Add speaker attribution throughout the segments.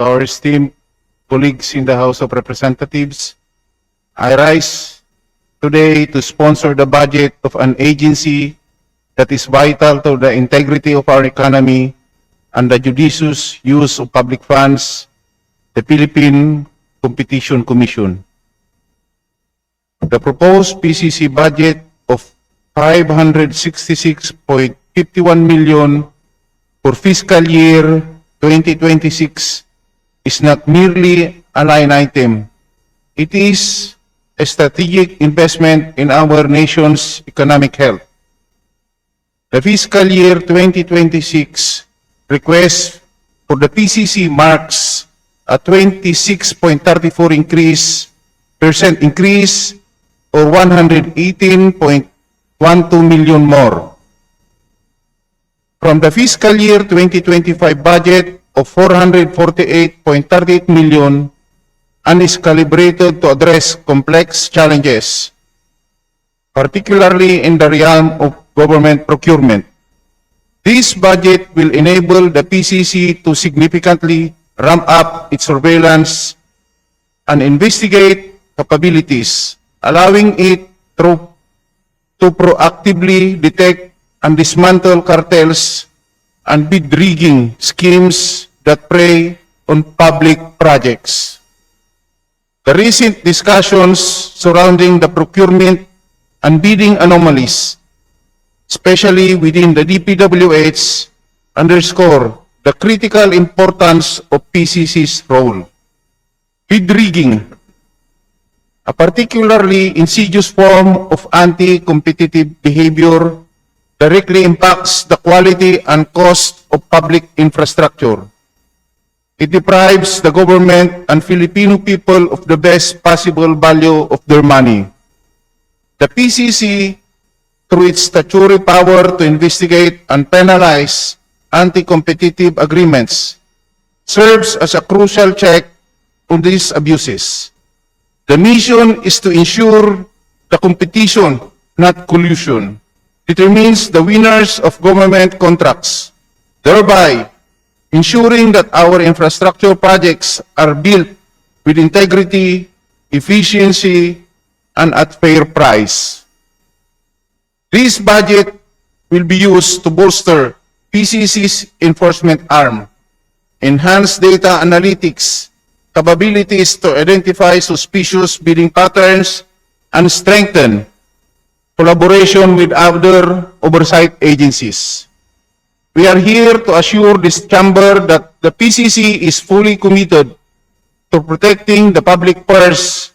Speaker 1: our esteemed colleagues in the House of Representatives, I rise today to sponsor the budget of an agency that is vital to the integrity of our economy and the judicious use of public funds, the Philippine Competition Commission. The proposed PCC budget of 566.51 million for fiscal year 2026 is not merely a line item. It is a strategic investment in our nation's economic health. The fiscal year 2026 request for the PCC marks a 26.34 increase, percent increase or 118.12 million more. From the fiscal year 2025 budget of 448.38 million and is calibrated to address complex challenges, particularly in the realm of government procurement. This budget will enable the PCC to significantly ramp up its surveillance and investigate capabilities, allowing it to proactively detect and dismantle cartels and bid rigging schemes that prey on public projects. The recent discussions surrounding the procurement and bidding anomalies, especially within the DPWH, underscore the critical importance of PCC's role. Bid rigging, a particularly insidious form of anti-competitive behavior, directly impacts the quality and cost of public infrastructure. It deprives the government and Filipino people of the best possible value of their money. The PCC, through its statutory power to investigate and penalize anti-competitive agreements, serves as a crucial check on these abuses. The mission is to ensure the competition, not collusion, determines the winners of government contracts, thereby ensuring that our infrastructure projects are built with integrity, efficiency, and at fair price. This budget will be used to bolster PCC's enforcement arm, enhance data analytics, capabilities to identify suspicious bidding patterns, and strengthen collaboration with other oversight agencies. We are here to assure this chamber that the PCC is fully committed to protecting the public purse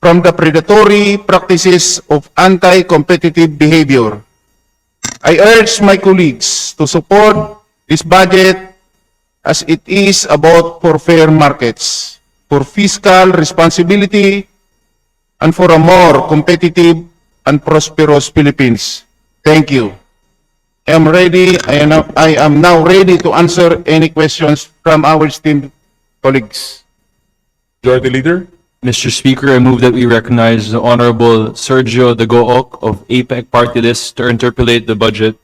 Speaker 1: from the predatory practices of anti-competitive behavior. I urge my colleagues to support this budget as it is about for fair markets, for fiscal responsibility, and for a more competitive and prosperous Philippines. Thank you. I am ready, I am, now- I am now ready to answer any questions from our esteemed colleagues.
Speaker 2: Majority Leader,
Speaker 3: Mr. Speaker, I move that we recognize the Honorable Sergio de Dagook of APEC Party List to interpolate the budget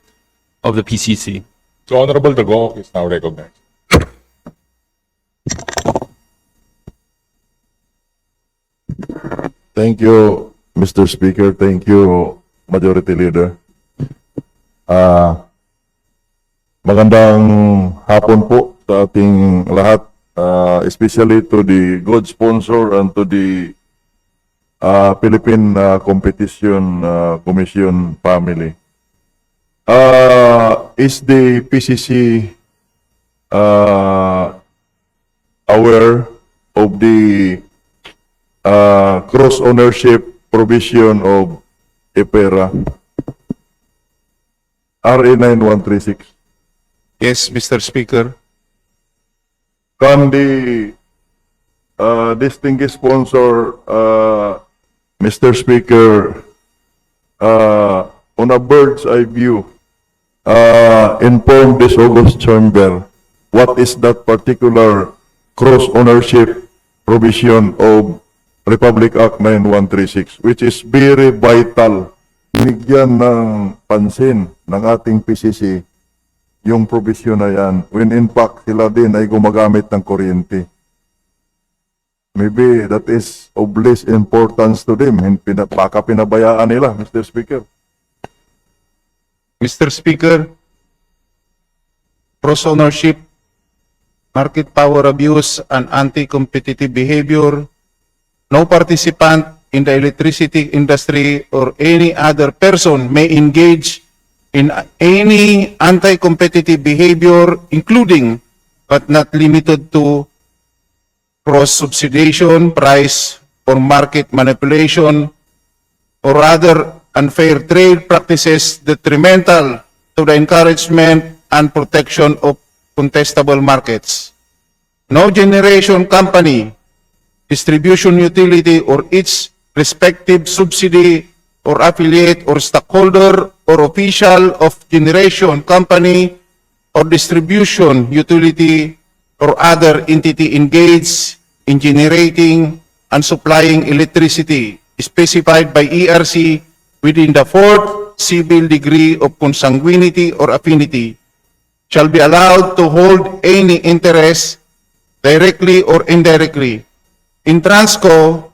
Speaker 3: of the PCC.
Speaker 2: the Honorable de Dago is now recognized.
Speaker 4: Thank you, Mr. Speaker. Thank you, Majority Leader. Ah, magandang hapon po sa ating lahat, ah, especially to the good sponsor and to the ah, Philippine ah, Competition ah, Commission family. Ah, is the PCC ah, aware of the uh, cross ownership provision of EPERA RA 9136.
Speaker 1: Yes, Mr. Speaker.
Speaker 4: Can the uh, distinguished sponsor, uh, Mr. Speaker, uh, on a bird's eye view, uh, inform this August chamber what is that particular cross ownership provision of Republic Act 9136, which is very vital. Binigyan ng pansin ng ating PCC yung provision na yan when in fact sila din ay gumagamit ng kuryente. maybe that is of less importance to them. Pina, baka pinabayaan nila, Mr. Speaker.
Speaker 1: Mr. Speaker, cross ownership, market power abuse, and anti-competitive behavior, no participant in the electricity industry or any other person may engage in any anti-competitive behavior, including but not limited to cross-subsidization, price, or market manipulation, or other unfair trade practices detrimental to the encouragement and protection of contestable markets. No generation company, distribution utility, or its respective subsidy or affiliate or stockholder or official of generation company or distribution utility or other entity engaged in generating and supplying electricity specified by ERC within the fourth civil degree of consanguinity or affinity shall be allowed to hold any interest directly or indirectly. In Transco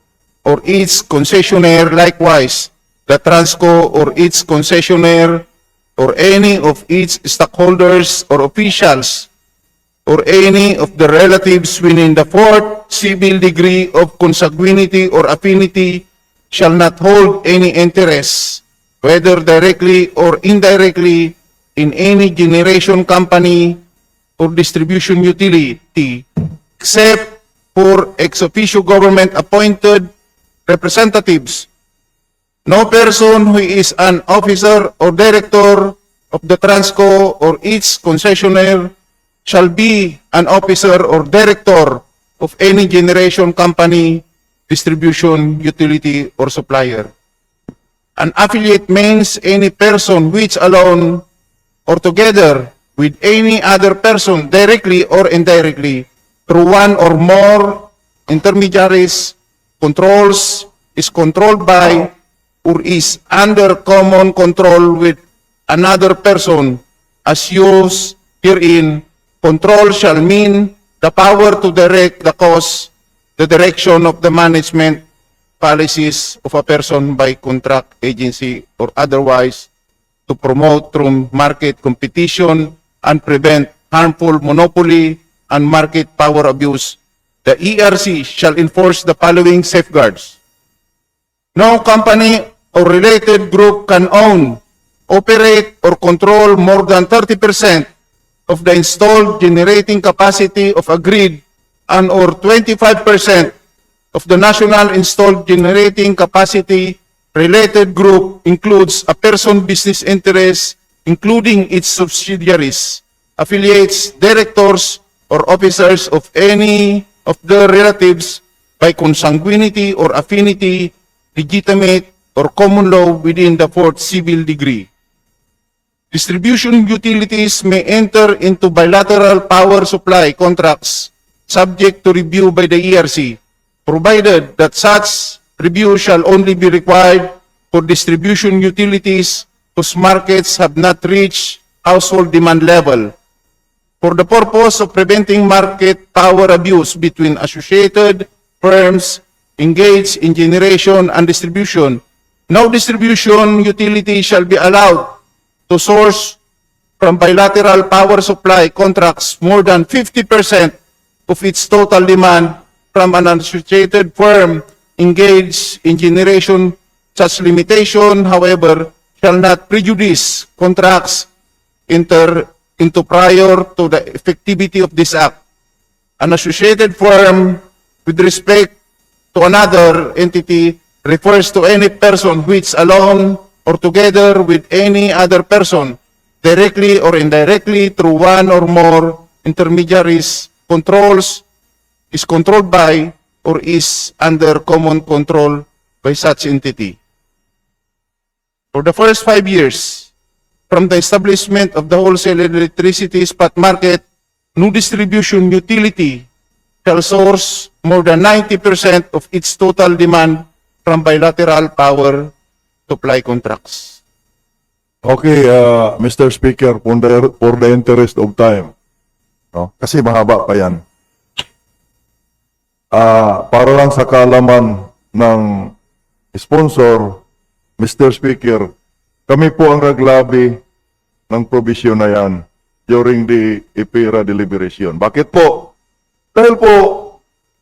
Speaker 1: or its concessionaire likewise the Transco or its concessionaire or any of its stockholders or officials or any of the relatives within the fourth civil degree of consanguinity or affinity shall not hold any interest, whether directly or indirectly, in any generation company or distribution utility, except for ex officio government appointed representatives no person who is an officer or director of the Transco or its concessionaire shall be an officer or director of any generation company, distribution, utility, or supplier. An affiliate means any person which alone or together with any other person directly or indirectly through one or more intermediaries controls, is controlled by, or is under common control with another person as used herein, control shall mean the power to direct the cause, the direction of the management policies of a person by contract agency or otherwise to promote through market competition and prevent harmful monopoly and market power abuse. The ERC shall enforce the following safeguards. No company or related group can own, operate, or control more than 30% of the installed generating capacity of a grid and or 25% of the national installed generating capacity related group includes a person business interest, including its subsidiaries, affiliates, directors, or officers of any of their relatives by consanguinity or affinity, legitimate or common law within the fourth civil degree. Distribution utilities may enter into bilateral power supply contracts subject to review by the ERC, provided that such review shall only be required for distribution utilities whose markets have not reached household demand level for the purpose of preventing market power abuse between associated firms engaged in generation and distribution. No distribution utility shall be allowed to source from bilateral power supply contracts more than 50% of its total demand from an associated firm engaged in generation. Such limitation, however, shall not prejudice contracts enter into prior to the effectivity of this act. An associated firm with respect to another entity refers to any person which alone or together with any other person, directly or indirectly through one or more intermediaries, controls, is controlled by, or is under common control by such entity. For the first five years, from the establishment of the wholesale electricity spot market, new distribution utility shall source more than 90% of its total demand from bilateral power supply contracts.
Speaker 4: Okay, uh, Mr. Speaker, for the, for the interest of time, no? kasi mahaba pa yan. ah, para lang sa kalaman ng sponsor, Mr. Speaker, kami po ang naglabi ng provision na yan during the IPERA deliberation. Bakit po? Dahil po,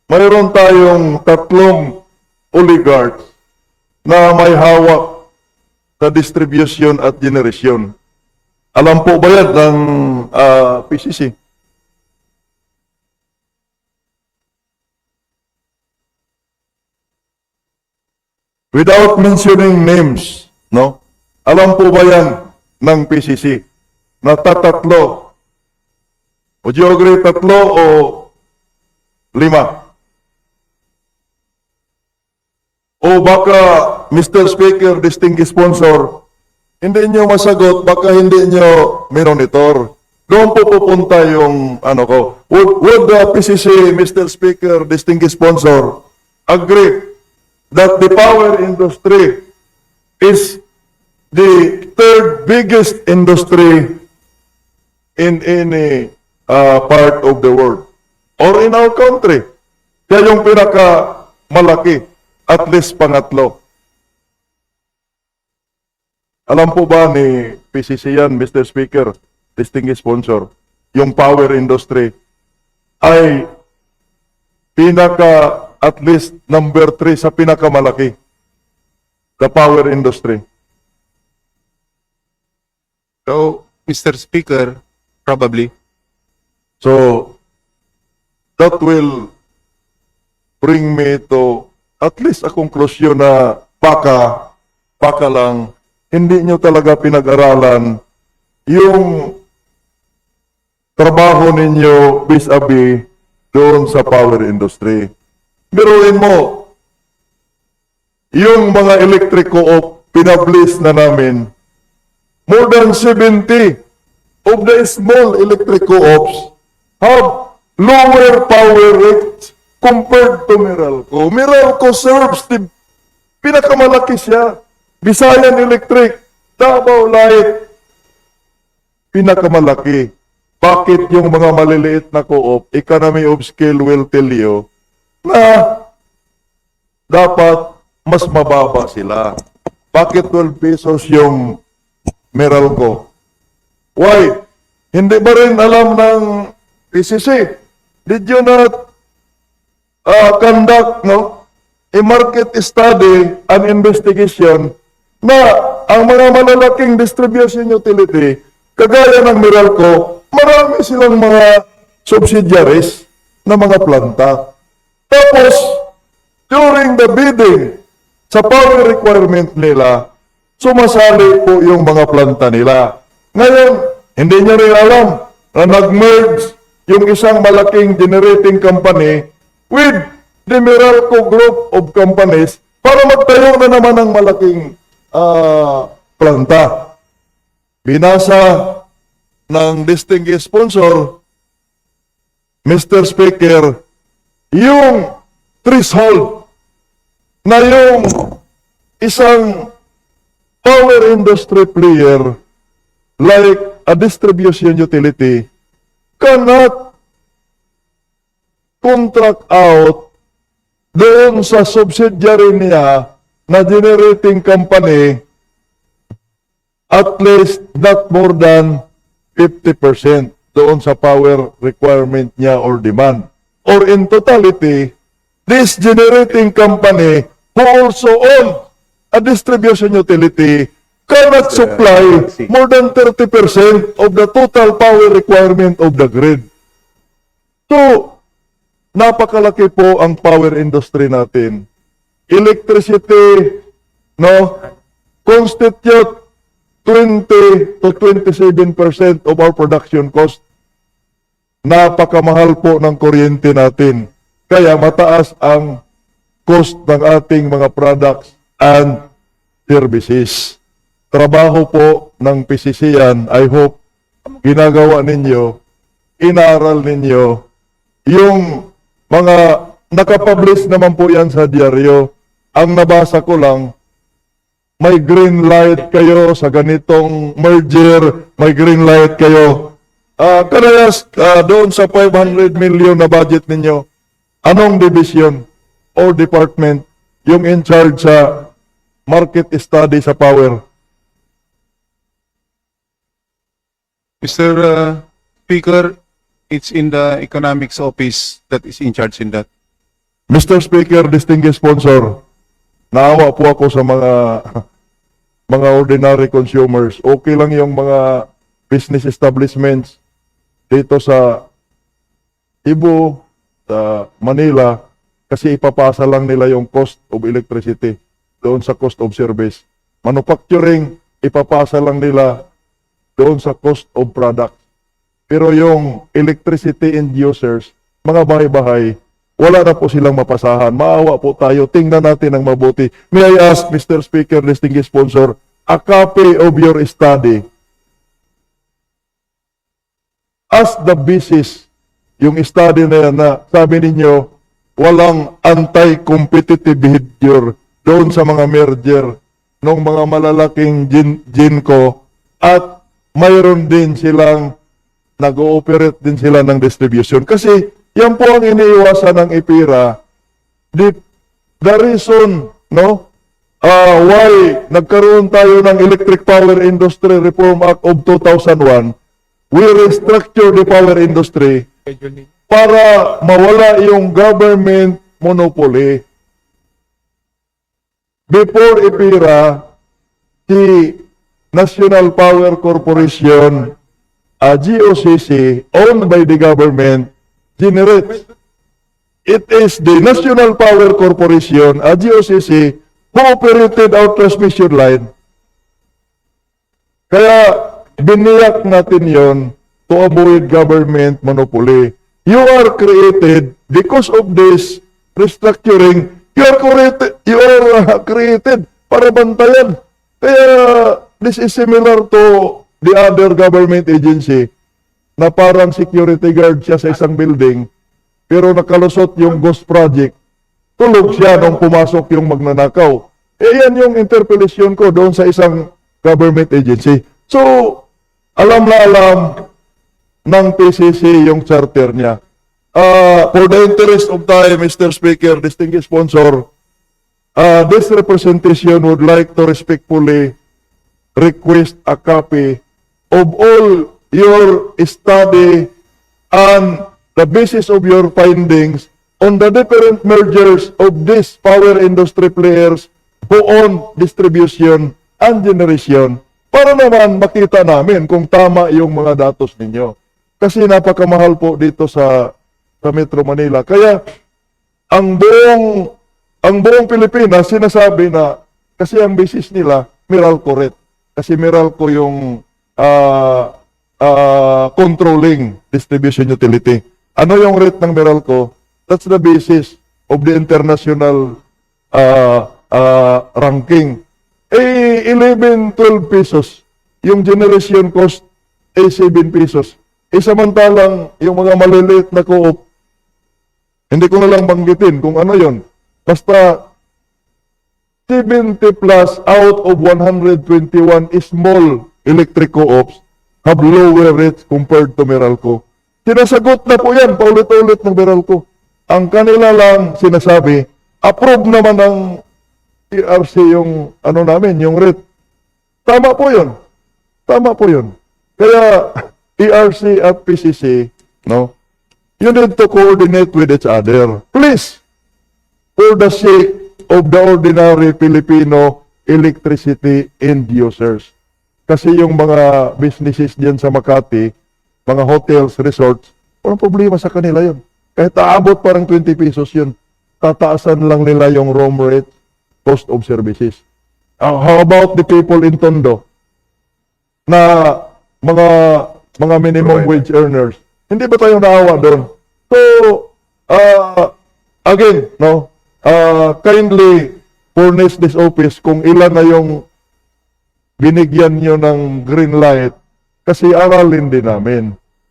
Speaker 4: mayroon tayong tatlong oligarchs na may hawak sa distribution at generation. Alam po ba yan ng ah, PCC? Without mentioning names, no? Alam po ba yan ng PCC na tatatlo? You agree tatlo o lima? O baka, Mr. Speaker, distinguished sponsor, hindi nyo masagot, baka hindi nyo monitor. Doon po pupunta yung ano ko. Would, would the PCC, Mr. Speaker, distinguished sponsor, agree that the power industry is the third biggest industry in any uh, part of the world or in our country. Kaya yung pinaka malaki, at least pangatlo. Alam po ba ni PCC yan, Mr. Speaker, distinguished sponsor, yung power industry ay pinaka at least number three sa pinakamalaki. The power industry.
Speaker 1: So, Mr. Speaker, probably.
Speaker 4: So, that will bring me to at least a conclusion na baka, baka lang, hindi nyo talaga pinag-aralan yung trabaho ninyo vis-a-vis doon sa power industry. Biruin mo, yung mga electric co-op, pinablis na namin, more than 70 of the small electric co-ops have lower power rates compared to Meralco. Meralco serves the pinakamalaki siya. Visayan Electric, Davao Light, pinakamalaki. Bakit yung mga maliliit na co-op, economy of scale will tell you na dapat mas mababa sila. Bakit 12 pesos yung Meralco? Why? Hindi ba rin alam ng PCC? Did you not uh, conduct no, a market study and investigation na ang mga malalaking distribution utility, kagaya ng Meralco, marami silang mga subsidiaries na mga planta. Tapos, during the bidding, sa power requirement nila, sumasali po yung mga planta nila. Ngayon, hindi niya rin alam na nag-merge yung isang malaking generating company with the Meralco Group of Companies para magtayo na naman ng malaking ah, planta. Binasa ng distinguished sponsor, Mr. Speaker, yung threshold na yung isang power industry player like a distribution utility cannot contract out doon sa subsidiary niya na generating company at least not more than 50% doon sa power requirement niya or demand. Or in totality, this generating company who also own a distribution utility cannot supply more than 30% of the total power requirement of the grid. So, napakalaki po ang power industry natin. Electricity, no, constitute 20 to 27% of our production cost. Napakamahal po ng kuryente natin. Kaya mataas ang cost ng ating mga products and services. Trabaho po ng PCC yan, I hope, ginagawa ninyo, inaral ninyo, yung mga nakapublish naman po yan sa dyaryo. Ang nabasa ko lang, may green light kayo sa ganitong merger, may green light kayo. Ah, kanayas, ah, doon sa 500 million na budget ninyo, anong division or department yung in charge sa market study sa power?
Speaker 1: Mr. uh, Speaker, it's in the economics office that is in charge in that.
Speaker 4: Mr. Speaker, distinguished sponsor, naawa po ako sa mga mga ordinary consumers. Okay lang yung mga business establishments dito sa Cebu, sa Manila, kasi ipapasa lang nila yung cost of electricity doon sa cost of service. Manufacturing, ipapasa lang nila doon sa cost of product. Pero yung electricity end users, mga bahay-bahay, wala na po silang mapasahan. Maawa po tayo. Tingnan natin ang mabuti. May I ask, Mr. Speaker, distinguished sponsor, a copy of your study as the basis, yung study na yan na sabi ninyo, walang anti-competitive behavior doon sa mga merger ng mga malalaking gin, ginko at mayroon din silang nag-ooperate din sila ng distribution. Kasi yan po ang iniiwasan ng IPIRA. The, the reason, no, uh, why nagkaroon tayo ng Electric Power Industry Reform Act of 2001, we restructure the power industry para mawala yung government monopoly. Before IPIRA, si National Power Corporation, a GOCC, owned by the government, generates. It is the National Power Corporation, a GOCC, who operated our transmission line. Kaya biniyak natin yon to avoid government monopoly. You are created because of this restructuring. You are created, you are uh, created para bantayan. Kaya this is similar to the other government agency na parang security guard siya sa isang building pero nakalusot yung ghost project. Tulog siya nung pumasok yung magnanakaw. Eh yan yung interpellation ko doon sa isang government agency. So, alam na alam ng PCC yung charter niya. Uh, for the interest of time, Mr. Speaker, distinguished sponsor, uh, this representation would like to respectfully request a copy of all your study and the basis of your findings on the different mergers of these power industry players who own distribution and generation para naman makita namin kung tama yung mga datos ninyo. Kasi napakamahal po dito sa sa Metro Manila. Kaya ang buong ang buong Pilipinas sinasabi na kasi ang basis nila Meralco rate. Kasi Meralco yung ah ah, controlling distribution utility. Ano yung rate ng Meralco? That's the basis of the international ah ah, ranking. Eh, 11, 12 pesos. Yung generation cost, eh, 7 pesos. Eh, samantalang, yung mga maliliit na co-op, hindi ko na lang banggitin kung ano yon. Basta, 70 plus out of 121 small electric co-ops have lower rates compared to Meralco. Sinasagot na po yan, paulit-ulit ng Meralco. Ang kanila lang sinasabi, approve naman ng ERC yung ano namin, yung rate. Tama po yun. Tama po yun. Kaya ERC at PCC, no, you need to coordinate with each other. Please, for the sake of the ordinary Filipino electricity end users. Kasi yung mga businesses diyan sa Makati, mga hotels, resorts, walang problema sa kanila yun. Kahit aabot parang 20 pesos yun, tataasan lang nila yung room rate, cost of services. Uh, how about the people in Tondo na mga mga minimum wage earners? Hindi ba tayo naawa doon? So, uh, again, no, uh, kindly furnish this office kung ilan na yung binigyan nyo ng green light kasi aralin din namin.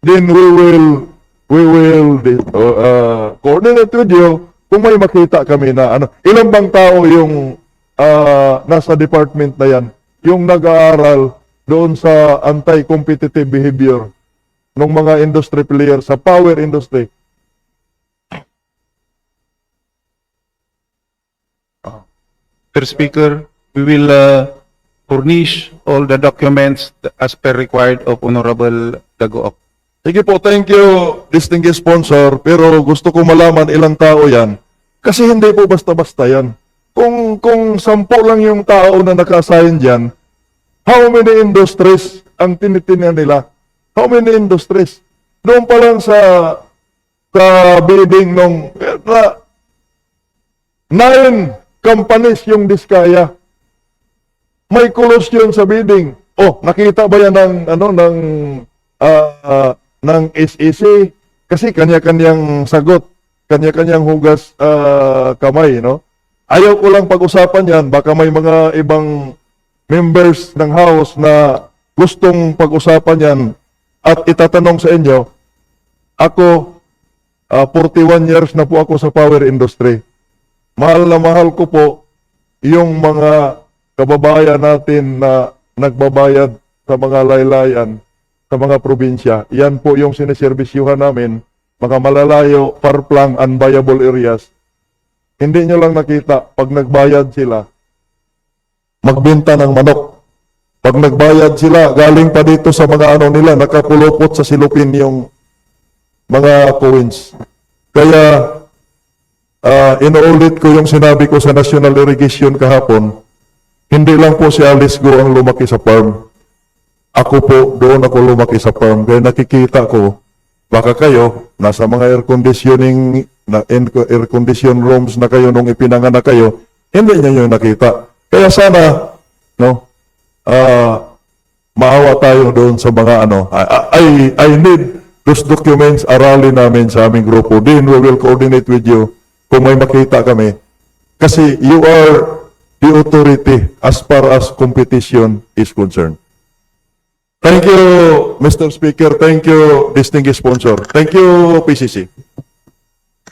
Speaker 4: Then we will we will uh, uh, coordinate with you kung may makita kami na ano. Ilang bang tao yung uh, nasa department na yan? Yung nag-aaral doon sa anti-competitive behavior ng mga industry player sa power industry.
Speaker 1: Per Speaker, we will uh, furnish all the documents as per required of Honorable Dagook.
Speaker 4: Sige po, thank you, distinguished sponsor. Pero gusto ko malaman ilang tao yan. Kasi hindi po basta-basta yan. Kung, kung sampo lang yung tao na nakasahin dyan, how many industries ang tinitinan nila? How many industries? Doon pa lang sa sa bidding nung na, nine companies yung diskaya. May collusion sa bidding. Oh, nakita ba yan ng ano ng ah, ah, ng SEC? Kasi kanya-kanyang sagot, kanya-kanyang hugas ah, kamay, no? Ayaw ko lang pag-usapan yan, baka may mga ibang members ng House na gustong pag-usapan yan at itatanong sa inyo, ako, ah, 41 years na po ako sa power industry. Mahal na mahal ko po yung mga kababayan natin na nagbabayad sa mga laylayan sa mga probinsya. Yan po yung siniservisyuhan namin, mga malalayo, far-flung, unviable areas. Hindi nyo lang nakita, pag nagbayad sila, magbenta ng manok. Pag nagbayad sila, galing pa dito sa mga ano nila, nakapulupot sa silupin yung mga coins. Kaya, ah inuulit ko yung sinabi ko sa National Irrigation kahapon, hindi lang po si Alice Go ang lumaki sa farm. Ako po, doon ako lumaki sa farm. Kaya nakikita ko, baka kayo, nasa mga air conditioning, na air condition rooms na kayo nung ipinanganak kayo, hindi niya yung nakita. Kaya sana, no, ah, maawa tayo doon sa mga ano, I, I, I need those documents, aralin namin sa aming grupo. Then we will coordinate with you kung may makita kami. Kasi you are the authority as far as competition is concerned. Thank you, Mr. Speaker. Thank you, distinguished sponsor. Thank you, PCC.